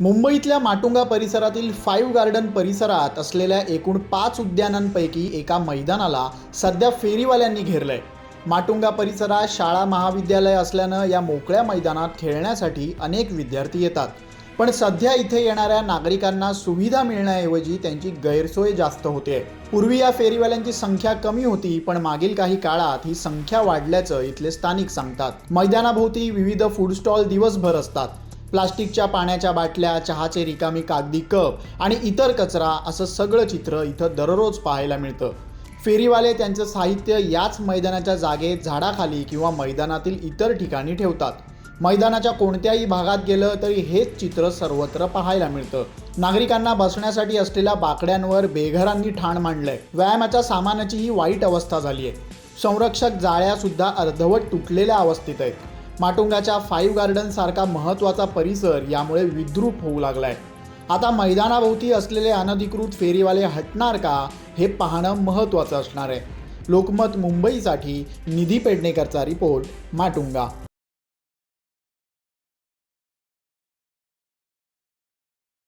मुंबईतल्या माटुंगा परिसरातील five garden परिसरात असलेल्या एकूण पाच उद्यानांपैकी एका मैदानाला सध्या फेरीवाल्यांनी घेरलंय. माटुंगा परिसरात शाळा महाविद्यालय असल्यानं या मोकळ्या मैदानात खेळण्यासाठी अनेक विद्यार्थी येतात. पण सध्या इथे येणाऱ्या नागरिकांना सुविधा मिळण्याऐवजी त्यांची गैरसोय जास्त होते पूर्वी या फेरीवाल्यांची संख्या कमी होती पण मागील काही काळात ही संख्या वाढल्याचं इथले स्थानिक सांगतात. मैदानाभोवती विविध फूड स्टॉल दिवसभर असतात. प्लास्टिकच्या पाण्याच्या बाटल्या चहाचे रिकामी कागदी कप आणि इतर कचरा असं सगळं चित्र इथं दररोज पाहायला मिळतं. फेरीवाले त्यांचं साहित्य याच मैदानाच्या जागेत झाडाखाली किंवा मैदानातील इतर ठिकाणी ठेवतात. मैदानाच्या कोणत्याही भागात गेलं तरी हेच चित्र सर्वत्र पाहायला मिळतं. नागरिकांना बसण्यासाठी असलेल्या बाकड्यांवर बेघरांनी ठाण मांडलंय. व्यायामाच्या सामानाची ही वाईट अवस्था झाली आहे संरक्षक जाळ्यासुद्धा अर्धवट तुटलेल्या अवस्थेत आहेत. माटुंगाच्या फाईव्ह गार्डनसारखा महत्त्वाचा परिसर यामुळे विद्रूप होऊ लागलाय. आता मैदानाभोवती असलेले अनधिकृत फेरीवाले हटणार का हे पाहणं महत्त्वाचं असणार आहे. लोकमत मुंबईसाठी निधी पेडणेकरचा रिपोर्ट माटुंगा.